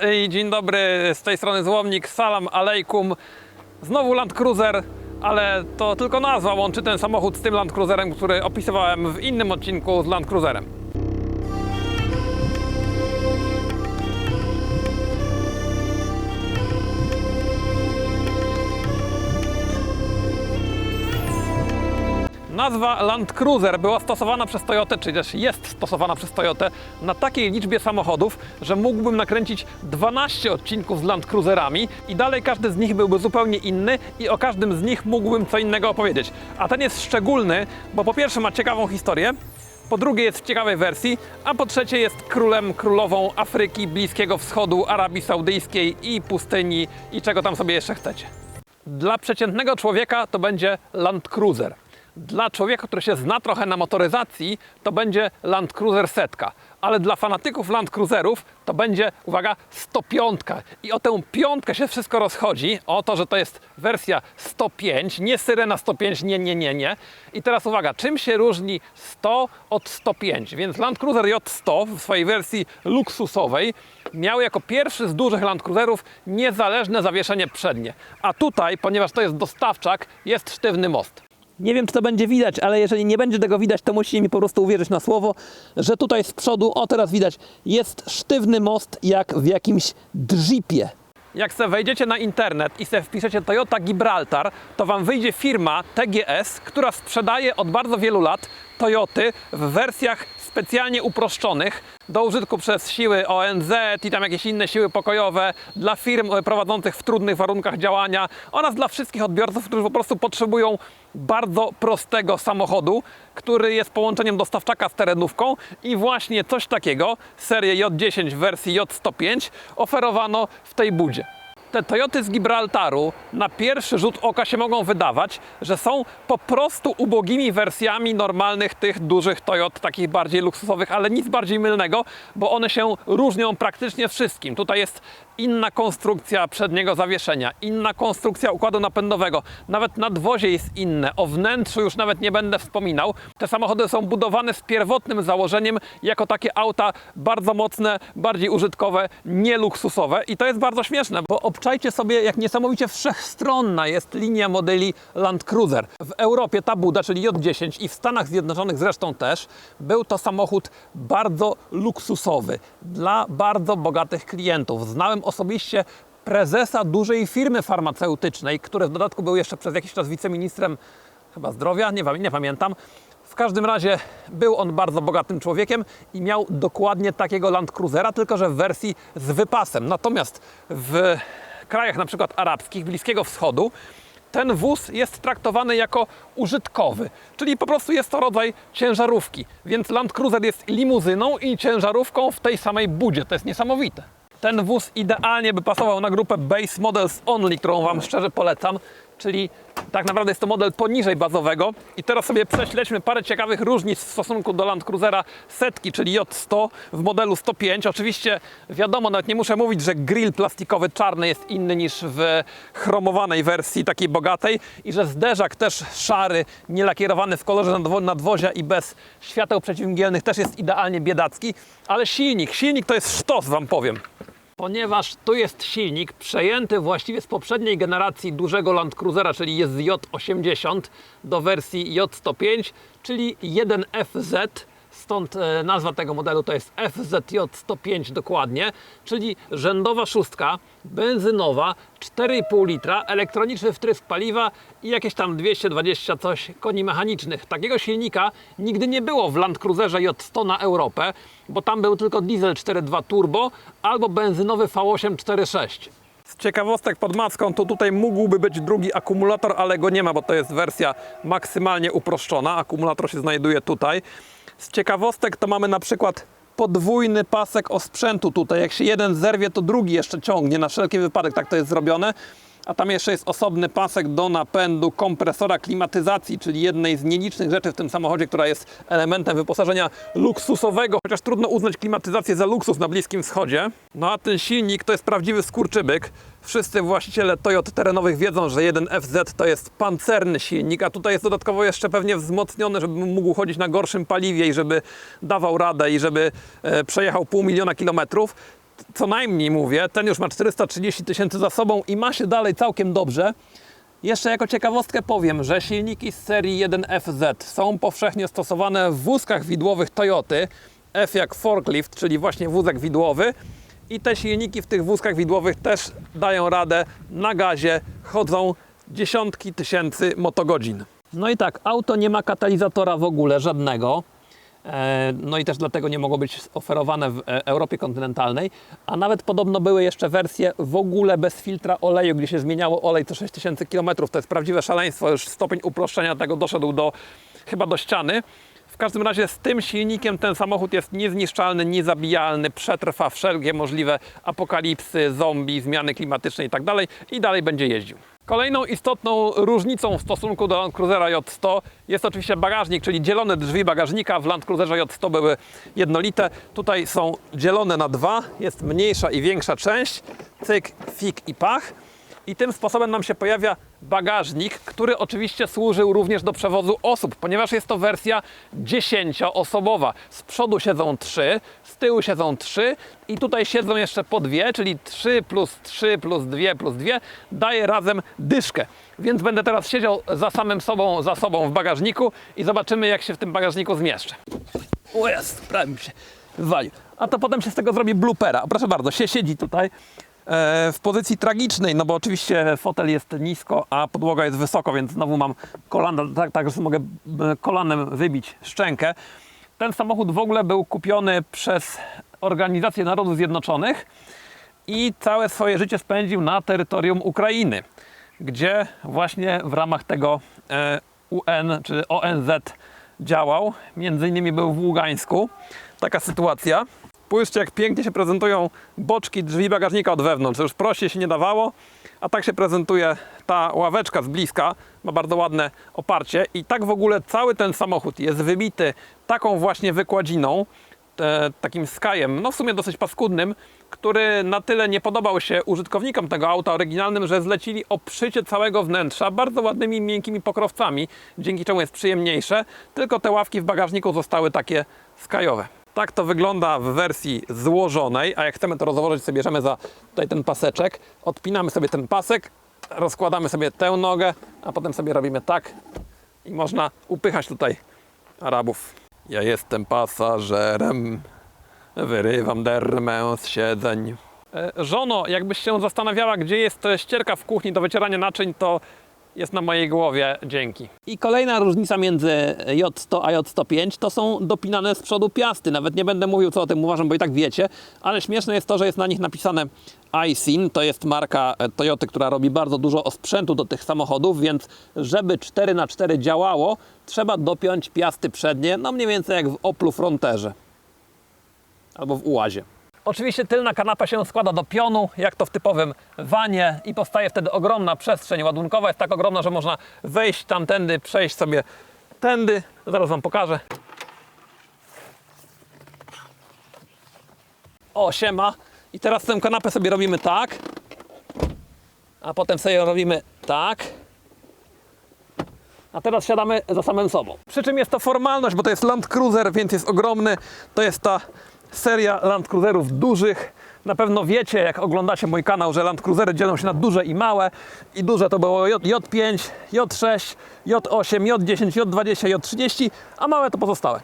I Dzień dobry, z tej strony Złomnik, salam alejkum. Znowu Land Cruiser, ale to tylko nazwa łączy ten samochód z tym Land Cruiserem, który opisywałem w innym odcinku z Land Cruiserem. Nazwa Land Cruiser była stosowana przez Toyotę, czy też jest stosowana przez Toyotę na takiej liczbie samochodów, że mógłbym nakręcić 12 odcinków z Land Cruiserami i dalej każdy z nich byłby zupełnie inny i o każdym z nich mógłbym co innego opowiedzieć. A ten jest szczególny, bo po pierwsze ma ciekawą historię, po drugie jest w ciekawej wersji, a po trzecie jest królem, królową Afryki, Bliskiego Wschodu, Arabii Saudyjskiej i pustyni i czego tam sobie jeszcze chcecie. Dla przeciętnego człowieka to będzie Land Cruiser. Dla człowieka, który się zna trochę na motoryzacji, to będzie Land Cruiser setka. Ale dla fanatyków Land Cruiserów to będzie, uwaga, 105. I o tę piątkę się wszystko rozchodzi. O to, że to jest wersja 105, nie Syrena 105, nie, nie, nie, nie. I teraz uwaga, czym się różni 100 od 105? Więc Land Cruiser J100 w swojej wersji luksusowej miał jako pierwszy z dużych Land Cruiserów niezależne zawieszenie przednie. A tutaj, ponieważ to jest dostawczak, jest sztywny most. Nie wiem, czy to będzie widać, ale jeżeli nie będzie tego widać, to musicie mi po prostu uwierzyć na słowo, że tutaj z przodu, o teraz widać, jest sztywny most jak w jakimś jeepie. Jak sobie wejdziecie na internet i sobie wpiszecie Toyota Gibraltar, to wam wyjdzie firma TGS, która sprzedaje od bardzo wielu lat Toyoty w wersjach specjalnie uproszczonych do użytku przez siły ONZ i tam jakieś inne siły pokojowe, dla firm e, prowadzących w trudnych warunkach działania oraz dla wszystkich odbiorców, którzy po prostu potrzebują bardzo prostego samochodu, który jest połączeniem dostawczaka z terenówką i właśnie coś takiego, serię J10 w wersji J105 oferowano w tej budzie. Te Toyoty z Gibraltaru na pierwszy rzut oka się mogą wydawać, że są po prostu ubogimi wersjami normalnych tych dużych Toyot, takich bardziej luksusowych, ale nic bardziej mylnego, bo one się różnią praktycznie wszystkim. Tutaj jest inna konstrukcja przedniego zawieszenia, inna konstrukcja układu napędowego, nawet nadwozie jest inne, o wnętrzu już nawet nie będę wspominał. Te samochody są budowane z pierwotnym założeniem jako takie auta bardzo mocne, bardziej użytkowe, nie luksusowe i to jest bardzo śmieszne, bo obczajcie sobie jak niesamowicie wszechstronna jest linia modeli Land Cruiser. W Europie ta buda, czyli J10 i w Stanach Zjednoczonych zresztą też, był to samochód bardzo luksusowy dla bardzo bogatych klientów. Znałem osobiście prezesa dużej firmy farmaceutycznej, który w dodatku był jeszcze przez jakiś czas wiceministrem chyba zdrowia, nie, nie pamiętam. W każdym razie był on bardzo bogatym człowiekiem i miał dokładnie takiego Land Cruisera, tylko że w wersji z wypasem. Natomiast w krajach na przykład arabskich, Bliskiego Wschodu, ten wóz jest traktowany jako użytkowy, czyli po prostu jest to rodzaj ciężarówki. Więc Land Cruiser jest limuzyną i ciężarówką w tej samej budzie. To jest niesamowite. Ten wóz idealnie by pasował na grupę Base Models Only, którą Wam szczerze polecam, czyli tak naprawdę jest to model poniżej bazowego. I teraz sobie prześledźmy parę ciekawych różnic w stosunku do Land Cruisera setki, czyli J100 w modelu 105. Oczywiście wiadomo, nawet nie muszę mówić, że grill plastikowy czarny jest inny niż w chromowanej wersji takiej bogatej i że zderzak też szary, nielakierowany w kolorze nadwo- nadwozia i bez świateł przeciwmgielnych też jest idealnie biedacki, ale silnik, silnik to jest sztos, Wam powiem ponieważ tu jest silnik przejęty właściwie z poprzedniej generacji dużego Land Cruisera, czyli jest z J80 do wersji J105, czyli 1FZ. Stąd e, nazwa tego modelu to jest FZJ105 dokładnie, czyli rzędowa szóstka, benzynowa, 4,5 litra, elektroniczny wtrysk paliwa i jakieś tam 220 coś koni mechanicznych. Takiego silnika nigdy nie było w Land Cruiserze J100 na Europę, bo tam był tylko diesel 4.2 turbo albo benzynowy V8 4.6. Z ciekawostek pod maską to tutaj mógłby być drugi akumulator, ale go nie ma, bo to jest wersja maksymalnie uproszczona. Akumulator się znajduje tutaj. Z ciekawostek to mamy na przykład podwójny pasek osprzętu tutaj. Jak się jeden zerwie, to drugi jeszcze ciągnie na wszelki wypadek. Tak to jest zrobione. A tam jeszcze jest osobny pasek do napędu kompresora klimatyzacji, czyli jednej z nielicznych rzeczy w tym samochodzie, która jest elementem wyposażenia luksusowego, chociaż trudno uznać klimatyzację za luksus na Bliskim Wschodzie. No a ten silnik to jest prawdziwy skurczybyk. Wszyscy właściciele Toyot terenowych wiedzą, że jeden FZ to jest pancerny silnik, a tutaj jest dodatkowo jeszcze pewnie wzmocniony, żeby mógł chodzić na gorszym paliwie i żeby dawał radę i żeby e, przejechał pół miliona kilometrów. Co najmniej mówię, ten już ma 430 tysięcy za sobą i ma się dalej całkiem dobrze. Jeszcze jako ciekawostkę powiem, że silniki z serii 1FZ są powszechnie stosowane w wózkach widłowych Toyoty. F jak forklift, czyli właśnie wózek widłowy. I te silniki w tych wózkach widłowych też dają radę na gazie, chodzą dziesiątki tysięcy motogodzin. No i tak, auto nie ma katalizatora w ogóle, żadnego. E, No i też dlatego nie mogło być oferowane w e, Europie kontynentalnej, a nawet podobno były jeszcze wersje w ogóle bez filtra oleju, gdzie się zmieniało olej co 6000 km. To jest prawdziwe szaleństwo, już stopień uproszczenia tego doszedł do chyba do ściany. W każdym razie z tym silnikiem ten samochód jest niezniszczalny, niezabijalny, przetrwa wszelkie możliwe apokalipsy, zombie, zmiany klimatyczne i tak i dalej będzie jeździł. Kolejną istotną różnicą w stosunku do Land Cruisera J100 jest oczywiście bagażnik, czyli dzielone drzwi bagażnika. W Land Cruiserze J100 były jednolite. Tutaj są dzielone na dwa. Jest mniejsza i większa część. Cyk, fik i pach. I tym sposobem nam się pojawia bagażnik, który oczywiście służył również do przewozu osób, ponieważ jest to wersja 10-osobowa. Z przodu siedzą 3, z tyłu siedzą 3 i tutaj siedzą jeszcze po dwie, czyli 3 plus 3 plus 2 plus 2 daje razem dyszkę. Więc będę teraz siedział za samym sobą, za sobą w bagażniku i zobaczymy jak się w tym bagażniku zmieszczę. O jest, prawie mi się walił. A to potem się z tego zrobi bloopera. Proszę bardzo, się siedzi tutaj w pozycji tragicznej, no bo oczywiście fotel jest nisko, a podłoga jest wysoko, więc znowu mam kolana, tak, tak że mogę e, kolanem wybić szczękę. Ten samochód w ogóle był kupiony przez Organizację Narodów Zjednoczonych i całe swoje życie spędził na terytorium Ukrainy, gdzie właśnie w ramach tego e, UN czy ONZ działał. Między innymi był w Ługańsku. Taka sytuacja. Spójrzcie, jak pięknie się prezentują boczki drzwi bagażnika od wewnątrz. Już prościej się nie dawało, a tak się prezentuje ta ławeczka z bliska. Ma bardzo ładne oparcie i tak w ogóle cały ten samochód jest wybity taką właśnie wykładziną, e, takim skajem, no w sumie dosyć paskudnym, który na tyle nie podobał się użytkownikom tego auta oryginalnym, że zlecili obszycie całego wnętrza bardzo ładnymi, miękkimi pokrowcami, dzięki czemu jest przyjemniejsze, tylko te ławki w bagażniku zostały takie skajowe. Tak to wygląda w wersji złożonej, a jak chcemy to rozłożyć sobie bierzemy za tutaj ten paseczek, odpinamy sobie ten pasek, rozkładamy sobie tę nogę, a potem sobie robimy tak i można upychać tutaj Arabów. Ja jestem pasażerem, wyrywam dermę z siedzeń. E, Żono, jakbyś się zastanawiała, gdzie jest ścierka w kuchni do wycierania naczyń, to jest na mojej głowie. Dzięki. I kolejna różnica między J100 a J105 to są dopinane z przodu piasty. Nawet nie będę mówił, co o tym uważam, bo i tak wiecie, ale śmieszne jest to, że jest na nich napisane iSyn. To jest marka e, Toyoty, która robi bardzo dużo sprzętu do tych samochodów, więc żeby 4x4 działało, trzeba dopiąć piasty przednie, no mniej więcej jak w Oplu Fronterze albo w ułazie. Oczywiście tylna kanapa się składa do pionu, jak to w typowym wanie i powstaje wtedy ogromna przestrzeń ładunkowa. Jest tak ogromna, że można wejść tamtędy, przejść sobie tędy. Zaraz Wam pokażę. O, siema. I teraz tę kanapę sobie robimy tak. A potem sobie robimy tak. A teraz siadamy za samym sobą. Przy czym jest to formalność, bo to jest Land Cruiser, więc jest ogromny. To jest ta seria Land Cruiserów dużych. Na pewno wiecie, jak oglądacie mój kanał, że Land Cruisery dzielą się na duże i małe. I duże to było J- J5, J6, J8, J10, J20, J30, a małe to pozostałe.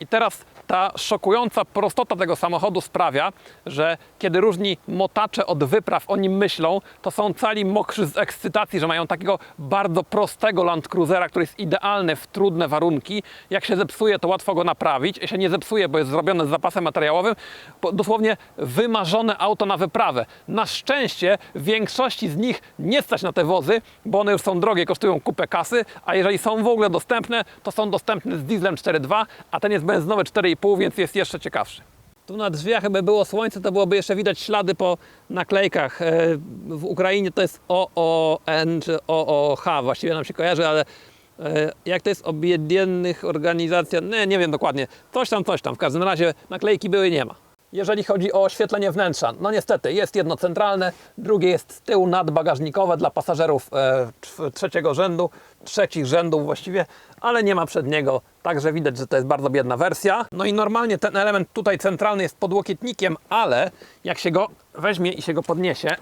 I teraz ta szokująca prostota tego samochodu sprawia, że kiedy różni motacze od wypraw o nim myślą, to są cali mokrzy z ekscytacji, że mają takiego bardzo prostego Land Cruisera, który jest idealny w trudne warunki. Jak się zepsuje, to łatwo go naprawić. Jak się nie zepsuje, bo jest zrobione z zapasem materiałowym, dosłownie wymarzone auto na wyprawę. Na szczęście większości z nich nie stać na te wozy, bo one już są drogie, kosztują kupę kasy, a jeżeli są w ogóle dostępne, to są dostępne z dieslem 4.2, a ten jest benzynowy 4.5, więc jest jeszcze ciekawszy. Tu na drzwiach jakby było słońce, to byłoby jeszcze widać ślady po naklejkach. E, W Ukrainie to jest OON czy OOH, właściwie nam się kojarzy, ale e, jak to jest objednionych organizacja, nie, nie wiem dokładnie, coś tam, coś tam. W każdym razie naklejki były, nie ma. Jeżeli chodzi o oświetlenie wnętrza. No niestety, jest jedno centralne, drugie jest z tyłu nadbagażnikowe dla pasażerów e, trz- trzeciego rzędu, trzecich rzędów właściwie, ale nie ma przedniego, także widać, że to jest bardzo biedna wersja. No i normalnie ten element tutaj centralny jest podłokietnikiem, ale jak się go weźmie i się go podniesie,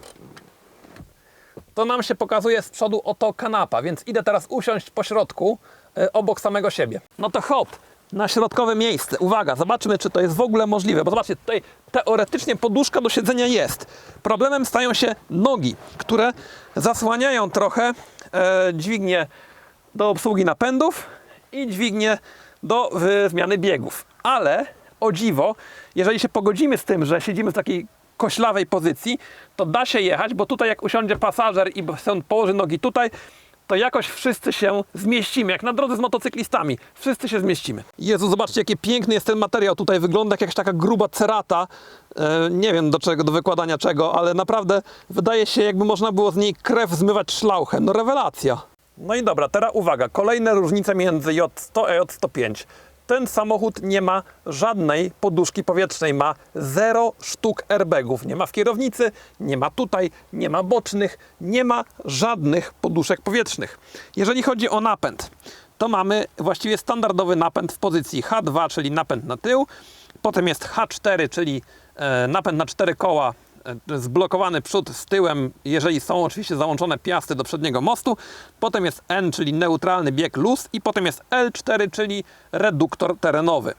to nam się pokazuje z przodu oto kanapa, więc idę teraz usiąść po środku, e, obok samego siebie. No to hop, na środkowe miejsce. Uwaga, zobaczmy, czy to jest w ogóle możliwe, bo zobaczcie, tutaj teoretycznie poduszka do siedzenia jest. Problemem stają się nogi, które zasłaniają trochę e, dźwignię do obsługi napędów i dźwignię do zmiany biegów. Ale o dziwo, jeżeli się pogodzimy z tym, że siedzimy w takiej koślawej pozycji, to da się jechać, bo tutaj jak usiądzie pasażer i położy nogi tutaj, to jakoś wszyscy się zmieścimy, jak na drodze z motocyklistami. Wszyscy się zmieścimy. Jezu, zobaczcie, jaki piękny jest ten materiał. Tutaj wygląda jak jakaś taka gruba cerata. E, nie wiem do czego, do wykładania czego, ale naprawdę wydaje się, jakby można było z niej krew zmywać szlauchem. No rewelacja. No i dobra, teraz uwaga. Kolejne różnice między J100 a J105. Ten samochód nie ma żadnej poduszki powietrznej, ma zero sztuk airbagów. Nie ma w kierownicy, nie ma tutaj, nie ma bocznych, nie ma żadnych poduszek powietrznych. Jeżeli chodzi o napęd, to mamy właściwie standardowy napęd w pozycji H2, czyli napęd na tył. Potem jest H4, czyli e, napęd na cztery koła zblokowany przód z tyłem, jeżeli są oczywiście załączone piasty do przedniego mostu. Potem jest N, czyli neutralny bieg luz i potem jest L4, czyli reduktor terenowy.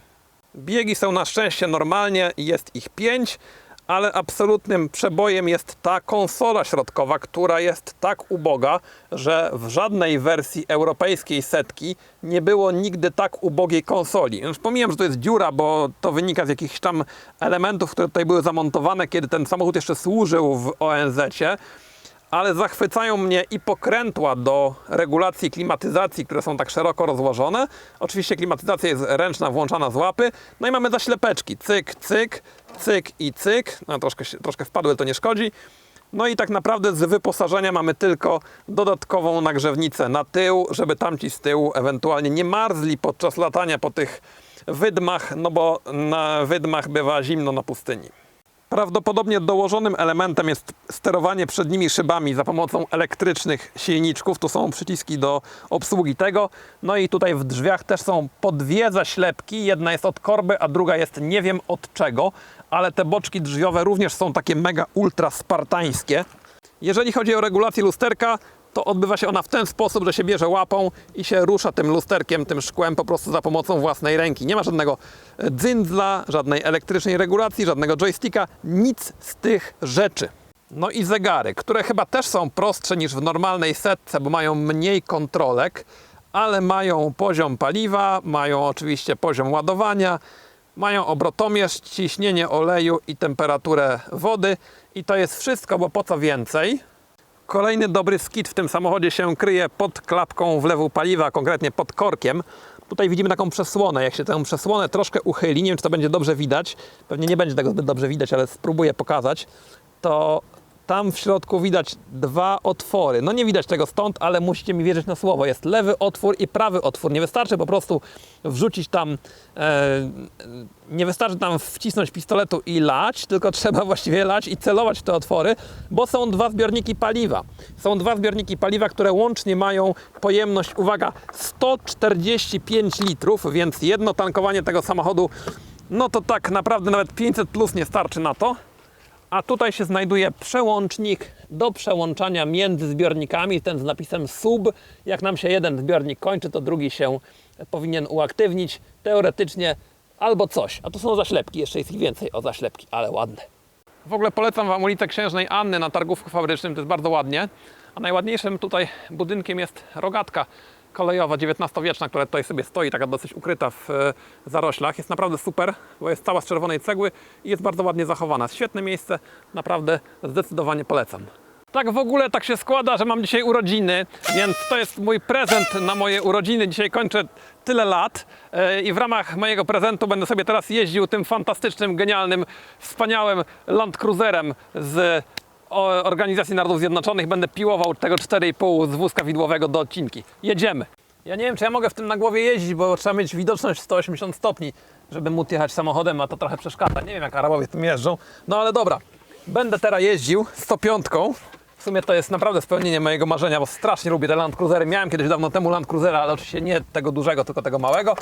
Biegi są na szczęście normalnie, jest ich 5, ale absolutnym przebojem jest ta konsola środkowa, która jest tak uboga, że w żadnej wersji europejskiej setki nie było nigdy tak ubogiej konsoli. Już pomijam, że to jest dziura, bo to wynika z jakichś tam elementów, które tutaj były zamontowane, kiedy ten samochód jeszcze służył w ONZ-cie ale zachwycają mnie i pokrętła do regulacji klimatyzacji, które są tak szeroko rozłożone. Oczywiście klimatyzacja jest ręczna, włączana z łapy. No i mamy zaślepeczki. Cyk, cyk, cyk i cyk. No troszkę, troszkę wpadły, to nie szkodzi. No i tak naprawdę z wyposażenia mamy tylko dodatkową nagrzewnicę na tył, żeby tamci z tyłu ewentualnie nie marzli podczas latania po tych wydmach, no bo na wydmach bywa zimno na pustyni. Prawdopodobnie dołożonym elementem jest sterowanie przednimi szybami za pomocą elektrycznych silniczków. Tu są przyciski do obsługi tego. No i tutaj w drzwiach też są po dwie zaślepki. Jedna jest od korby, a druga jest nie wiem od czego, ale te boczki drzwiowe również są takie mega ultra spartańskie. Jeżeli chodzi o regulację lusterka, to odbywa się ona w ten sposób, że się bierze łapą i się rusza tym lusterkiem, tym szkłem po prostu za pomocą własnej ręki. Nie ma żadnego e, dzyndzla, żadnej elektrycznej regulacji, żadnego joysticka, nic z tych rzeczy. No i zegary, które chyba też są prostsze niż w normalnej setce, bo mają mniej kontrolek, ale mają poziom paliwa, mają oczywiście poziom ładowania, mają obrotomierz, ciśnienie oleju i temperaturę wody i to jest wszystko, bo po co więcej? Kolejny dobry skit w tym samochodzie się kryje pod klapką wlewu paliwa, konkretnie pod korkiem. Tutaj widzimy taką przesłonę. Jak się tę przesłonę troszkę uchyli, nie wiem czy to będzie dobrze widać, pewnie nie będzie tego zbyt dobrze widać, ale spróbuję pokazać, to tam w środku widać dwa otwory. No nie widać tego stąd, ale musicie mi wierzyć na słowo. Jest lewy otwór i prawy otwór. Nie wystarczy po prostu wrzucić tam, e, nie wystarczy tam wcisnąć pistoletu i lać, tylko trzeba właściwie lać i celować w te otwory, bo są dwa zbiorniki paliwa. Są dwa zbiorniki paliwa, które łącznie mają pojemność, uwaga, 145 litrów, więc jedno tankowanie tego samochodu, no to tak naprawdę nawet 500 plus nie starczy na to. A tutaj się znajduje przełącznik do przełączania między zbiornikami, ten z napisem sub. Jak nam się jeden zbiornik kończy, to drugi się powinien uaktywnić. Teoretycznie albo coś. A tu są zaślepki, jeszcze jest ich więcej o zaślepki, ale ładne. W ogóle polecam Wam ulicę Księżnej Anny na targówku fabrycznym, to jest bardzo ładnie. A najładniejszym tutaj budynkiem jest rogatka kolejowa XIX-wieczna, która tutaj sobie stoi, taka dosyć ukryta w e, zaroślach. Jest naprawdę super, bo jest cała z czerwonej cegły i jest bardzo ładnie zachowana. Świetne miejsce, naprawdę zdecydowanie polecam. Tak w ogóle tak się składa, że mam dzisiaj urodziny, więc to jest mój prezent na moje urodziny. Dzisiaj kończę tyle lat e, i w ramach mojego prezentu będę sobie teraz jeździł tym fantastycznym, genialnym, wspaniałym Land Cruiserem z Organizacji Narodów Zjednoczonych. Będę piłował tego 4,5 z wózka widłowego do odcinki. Jedziemy. Ja nie wiem, czy ja mogę w tym na głowie jeździć, bo trzeba mieć widoczność 180 stopni, żeby móc jechać samochodem, a to trochę przeszkadza. Nie wiem jak Arabowie tym jeżdżą, no ale dobra. Będę teraz jeździł 105. W sumie to jest naprawdę spełnienie mojego marzenia, bo strasznie lubię te Land Cruisery. Miałem kiedyś dawno temu Land Cruisera, ale oczywiście nie tego dużego, tylko tego małego.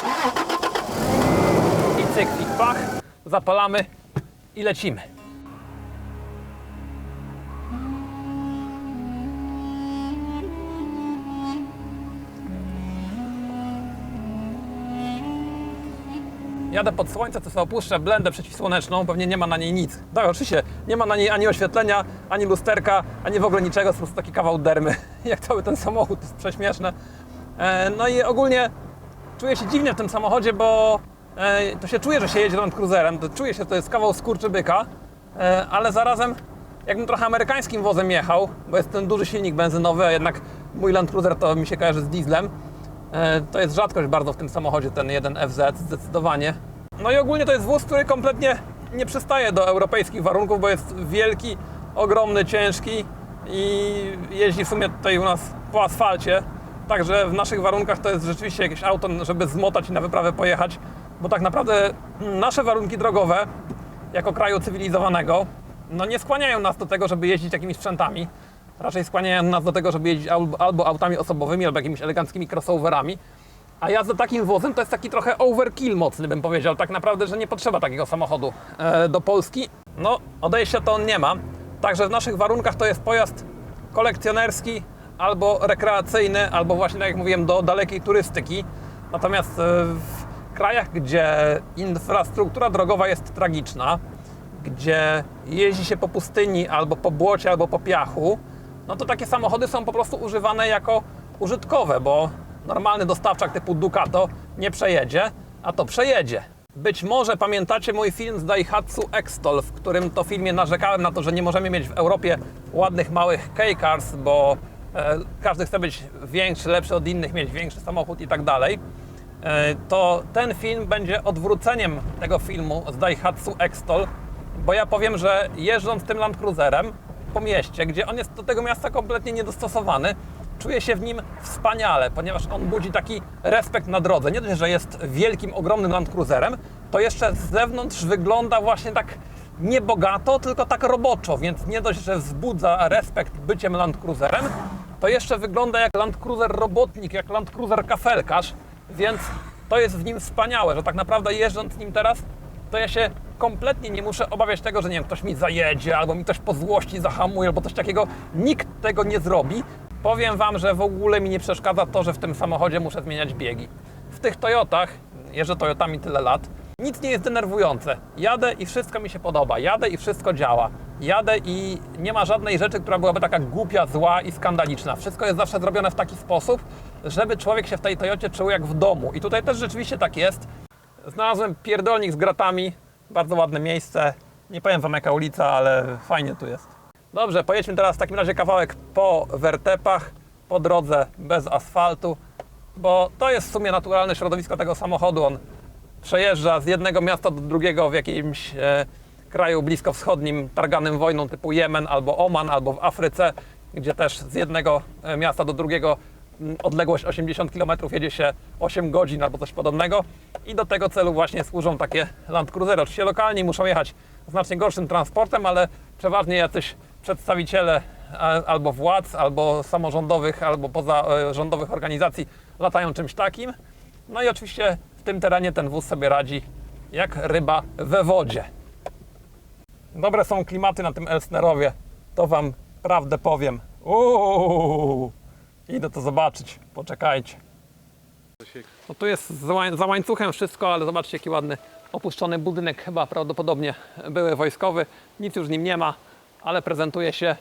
I cyk, cyk, pach. Zapalamy i lecimy. Jadę pod słońce, to sobie opuszczę blendę przeciwsłoneczną, pewnie nie ma na niej nic. Tak, oczywiście, nie ma na niej ani oświetlenia, ani lusterka, ani w ogóle niczego, jest po prostu taki kawał dermy, jak cały ten samochód, to jest prześmieszne. E, no i ogólnie czuję się dziwnie w tym samochodzie, bo e, to się czuje, że się jedzie Land Cruiserem, to czuje się, że to jest kawał skurczybyka, e, ale zarazem jakbym trochę amerykańskim wozem jechał, bo jest ten duży silnik benzynowy, a jednak mój Land Cruiser to mi się kojarzy z dieslem, To jest rzadkość bardzo w tym samochodzie, ten jeden FZ, zdecydowanie. No i ogólnie to jest wóz, który kompletnie nie przystaje do europejskich warunków, bo jest wielki, ogromny, ciężki i jeździ w sumie tutaj u nas po asfalcie. Także w naszych warunkach to jest rzeczywiście jakieś auto, żeby zmotać i na wyprawę pojechać, bo tak naprawdę nasze warunki drogowe, jako kraju cywilizowanego, no nie skłaniają nas do tego, żeby jeździć jakimiś sprzętami. Raczej skłaniają nas do tego, żeby jeździć al- albo autami osobowymi, albo jakimiś eleganckimi crossoverami. A jazda takim wozem to jest taki trochę overkill mocny, bym powiedział. Tak naprawdę, że nie potrzeba takiego samochodu e, do Polski. No, odejścia to on nie ma. Także w naszych warunkach to jest pojazd kolekcjonerski, albo rekreacyjny, albo właśnie, tak jak mówiłem, do dalekiej turystyki. Natomiast e, w krajach, gdzie infrastruktura drogowa jest tragiczna, gdzie jeździ się po pustyni, albo po błocie, albo po piachu, no to takie samochody są po prostu używane jako użytkowe, bo normalny dostawczak typu Ducato nie przejedzie, a to przejedzie. Być może pamiętacie mój film z Daihatsu X-Tol, w którym to filmie narzekałem na to, że nie możemy mieć w Europie ładnych małych K-Cars, bo e, każdy chce być większy, lepszy od innych, mieć większy samochód i tak dalej. E, to ten film będzie odwróceniem tego filmu z Daihatsu X-Tol, bo ja powiem, że jeżdżąc tym Land Cruiserem po mieście, gdzie on jest do tego miasta kompletnie niedostosowany, czuję się w nim wspaniale, ponieważ on budzi taki respekt na drodze. Nie dość, że jest wielkim, ogromnym Land Cruiserem, to jeszcze z zewnątrz wygląda właśnie tak nie bogato, tylko tak roboczo, więc nie dość, że wzbudza respekt byciem Land Cruiserem, to jeszcze wygląda jak Land Cruiser robotnik, jak Land Cruiser kafelkarz, więc to jest w nim wspaniałe, że tak naprawdę jeżdżąc nim teraz, to ja się kompletnie nie muszę obawiać tego, że nie wiem, ktoś mi zajedzie, albo mi ktoś po złości zahamuje, albo coś takiego. Nikt tego nie zrobi. Powiem Wam, że w ogóle mi nie przeszkadza to, że w tym samochodzie muszę zmieniać biegi. W tych Toyotach, jeżdżę Toyotami tyle lat, nic nie jest denerwujące. Jadę i wszystko mi się podoba. Jadę i wszystko działa. Jadę i nie ma żadnej rzeczy, która byłaby taka głupia, zła i skandaliczna. Wszystko jest zawsze zrobione w taki sposób, żeby człowiek się w tej Toyocie czuł jak w domu. I tutaj też rzeczywiście tak jest. Znalazłem pierdolnik z gratami. Bardzo ładne miejsce. Nie powiem wam jaka ulica, ale fajnie tu jest. Dobrze, pojedźmy teraz w takim razie kawałek po wertepach, po drodze bez asfaltu, bo to jest w sumie naturalne środowisko tego samochodu. On przejeżdża z jednego miasta do drugiego w jakimś e, kraju bliskowschodnim, targanym wojną typu Jemen albo Oman, albo w Afryce, gdzie też z jednego e, miasta do drugiego odległość 80 km jedzie się 8 godzin albo coś podobnego i do tego celu właśnie służą takie Land Cruisery. Oczywiście lokalni muszą jechać znacznie gorszym transportem, ale przeważnie jacyś przedstawiciele albo władz, albo samorządowych, albo pozarządowych organizacji latają czymś takim. No i oczywiście w tym terenie ten wóz sobie radzi jak ryba we wodzie. Dobre są klimaty na tym Elsnerowie, to Wam prawdę powiem. Uuu, idę to zobaczyć, poczekajcie. No tu jest za łań- za łańcuchem wszystko, ale zobaczcie jaki ładny opuszczony budynek, chyba prawdopodobnie były wojskowy. Nic już w nim nie ma, ale prezentuje się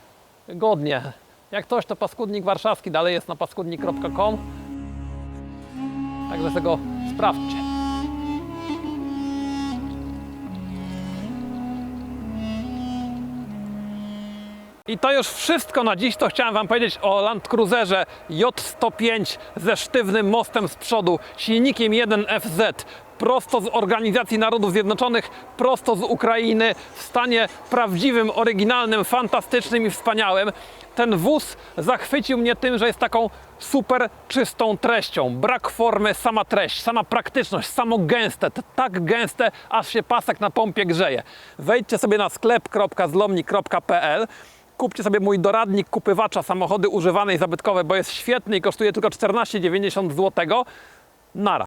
godnie. Jak coś to paskudnik warszawski dalej jest na paskudnik.com. Także sobie sprawdźcie. I to już wszystko na dziś, to chciałem Wam powiedzieć o Land Cruiserze J105 ze sztywnym mostem z przodu, silnikiem 1FZ, prosto z Organizacji Narodów Zjednoczonych, prosto z Ukrainy, w stanie prawdziwym, oryginalnym, fantastycznym i wspaniałym. Ten wóz zachwycił mnie tym, że jest taką super czystą treścią. Brak formy, sama treść, sama praktyczność, samo gęste, tak gęste, aż się pasek na pompie grzeje. Wejdźcie sobie na sklep.zlomni.pl Kupcie sobie mój doradnik kupywacza samochody używane i zabytkowe, bo jest świetny i kosztuje tylko 14,90 zł. Nara.